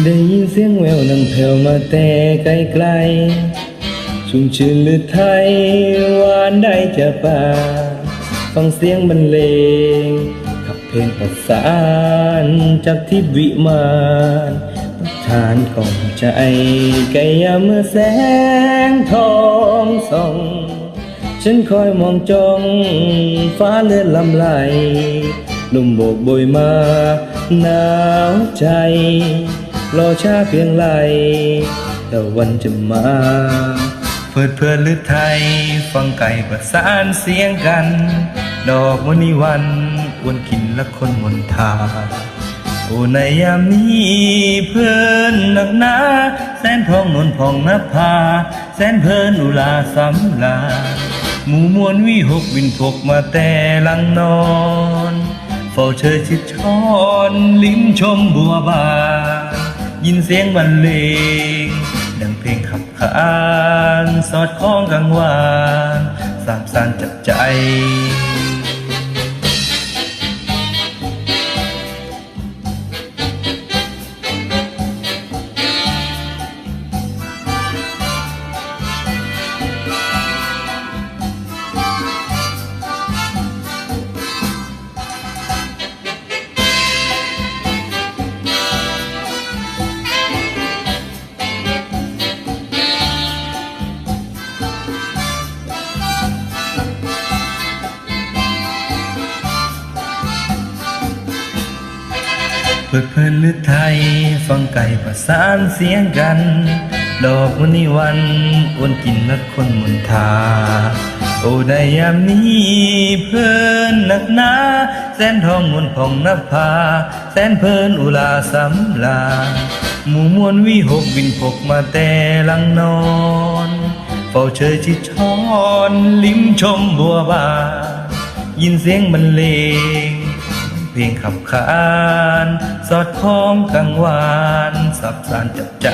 ได้ยินเสียงแววนังแผ่วมาแต่ไกลไกลๆชุ่มชื่นหรือไทยหวานได้จะป่า ฟังเสียงบรรเลงขับเพลงประสานจากทิพวิมานประทานกล่อมใจไกยามเมื่อแสงทองส่อง ฉันคอยมองจ้องฟ้าเลือนลำไหลลมโบกโบยมาหนาวใจ รอช้าเพียงไรแต่วันจะมาเพิดเพลินหรือไทย ฟังไก่ประสานเสียงกัน ดอกมณีวันอวนกินละคนมนทาโอ้ในยามนี้เพื่อนหนักหนาแสนทองนวลพองนภาแสนเพลินอุลาสำลาหมู่มวลวิหกวินพกมาแต่ลังนอนเฝ้าเชยชิดช้อนลิ้มชมบัวบาน ยินเสียงบรรเลงดังเพลงขับขานสอดคล้องกังวานสามสานจับใจ ปิดเพลินหรือไทย ฟังไก่ประสานเสียงกัน ดอกมณีวันอวนกินนักคนมุนทา โอ้ได้ยามนี้เพลินหนักหนาแสนทองมนผ่องนภา แสนเพลินอุลาสำลา หมู่มวลวิหกวินพกมาแต่ลังนอนเฝ้าเชยชิดช้อน ลิ้มชมบัวบา ยินเสียงบรรเลง เพลงขับขานสอดคล้องกังวาน สับสานจับใจ